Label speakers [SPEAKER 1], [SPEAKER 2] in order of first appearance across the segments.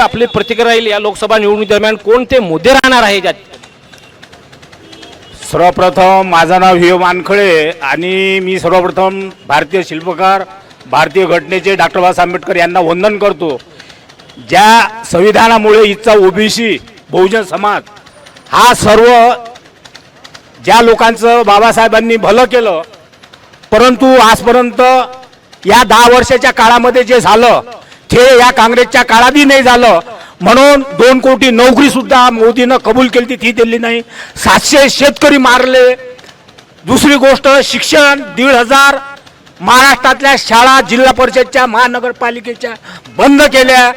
[SPEAKER 1] आपली प्रतिक्रिया राहील या लोकसभा निवडणुकी दरम्यान कोणते मुद्दे राहणार आहे ज्यात?
[SPEAKER 2] सर्वप्रथम माझं नाव हियो मानखळे आणि मी सर्वप्रथम भारतीय शिल्पकार भारतीय घटनेचे डॉक्टर बाबासाहेब आंबेडकर यांना वंदन करतो. ज्या संविधानामुळे इथचा ओबीसी बहुजन समाज हा सर्व ज्या लोकांचं बाबासाहेबांनी भलं केलं परंतु आजपर्यंत या दहा वर्षाच्या काळामध्ये जे झालं हे या काँग्रेसच्या काळातही नाही झालं. म्हणून दोन कोटी नोकरी सुद्धा मोदीनं कबूल केली ती दिली नाही. सातशे शेतकरी मारले. दुसरी गोष्ट शिक्षण दीड हजार महाराष्ट्रातल्या शाळा जिल्हा परिषदच्या महानगरपालिकेच्या बंद केल्या.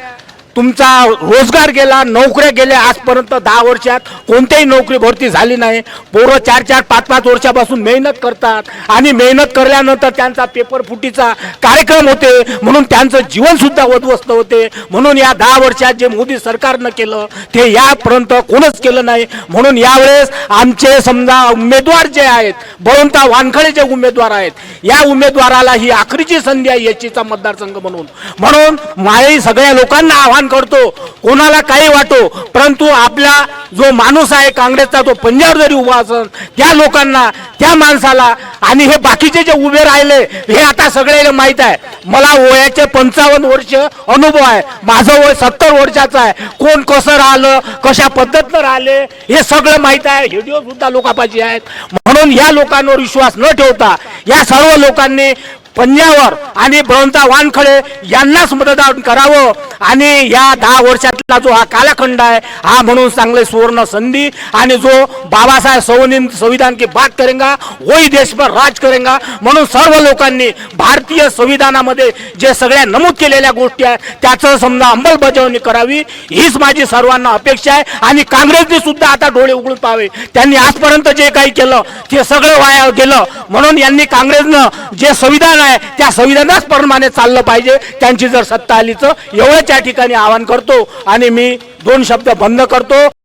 [SPEAKER 2] तुमचा रोजगार गेला नोकऱ्या गेल्या आजपर्यंत दहा वर्षात. कोणत्याही नोकरी भरती झाली नाही. पोरं चार चार पाच पाच वर्षापासून मेहनत करतात. आणि मेहनत करल्यानंतर त्यांचा पेपर फुटीचा कार्यक्रम होते. म्हणून त्यांचं जीवनसुद्धा उद्ध्वस्त होते. म्हणून या दहा वर्षात जे मोदी सरकारनं केलं ते यापर्यंत कोणच केलं नाही. म्हणून यावेळेस आमचे समजा उमेदवार जे आहेत बळवंता वानखळे जे उमेदवार आहेत या उमेदवाराला ही आखरीची संधी आहे याचीचा मतदारसंघ म्हणून. म्हणून माई सगळ्या लोकांना आव्हान करतो कोणाला काही वाटो परंतु आपला जो माणूस आहे काँग्रेसचा तो पंजाब जरी उभा असेल त्या लोकांना त्या माणसाला आणि हे बाकीचे जे उभे राहिले हे आता सगळ्याला माहीत आहे. मला वयाचे पंचावन्न वर्ष अनुभव आहे. माझं वय सत्तर वर्षाचं आहे. कोण कसं राहिलं कशा पद्धतीनं राहिले हे सगळं माहीत आहे. व्हिडिओ सुद्धा लोकांपाशी आहेत. म्हणून या लोकांवर विश्वास न ठेवता या सर्व लोकांनी पंजावर आणि बळवंता वानखळे यांनाच मतदान करावं. आणि या दहा वर्षातला जो हा कालखंड आहे हा म्हणून चांगले सुवर्ण संधी आणि जो बाबासाहेब सवनी संविधान की बात करेंगा वही देशभर राज करेंगा म्हणून सर्व लोकांनी भारतीय संविधानामध्ये जे सगळ्या नमूद केलेल्या गोष्टी आहेत त्याचं समजा अंमलबजावणी करावी हीच माझी सर्वांना अपेक्षा आहे. आणि काँग्रेसने सुद्धा आता डोळे उघडून पाहावे. त्यांनी आजपर्यंत जे काही केलं ते सगळं वाया गेलं. म्हणून यांनी काँग्रेसनं जे संविधान आहे. त्या संविधानाच प्रमाणे चाललं पाहिजे. त्यांची जर सत्ता आली तर एवढंच या ठिकाणी आवाहन करतो आणि मी दोन शब्द बंद करतो.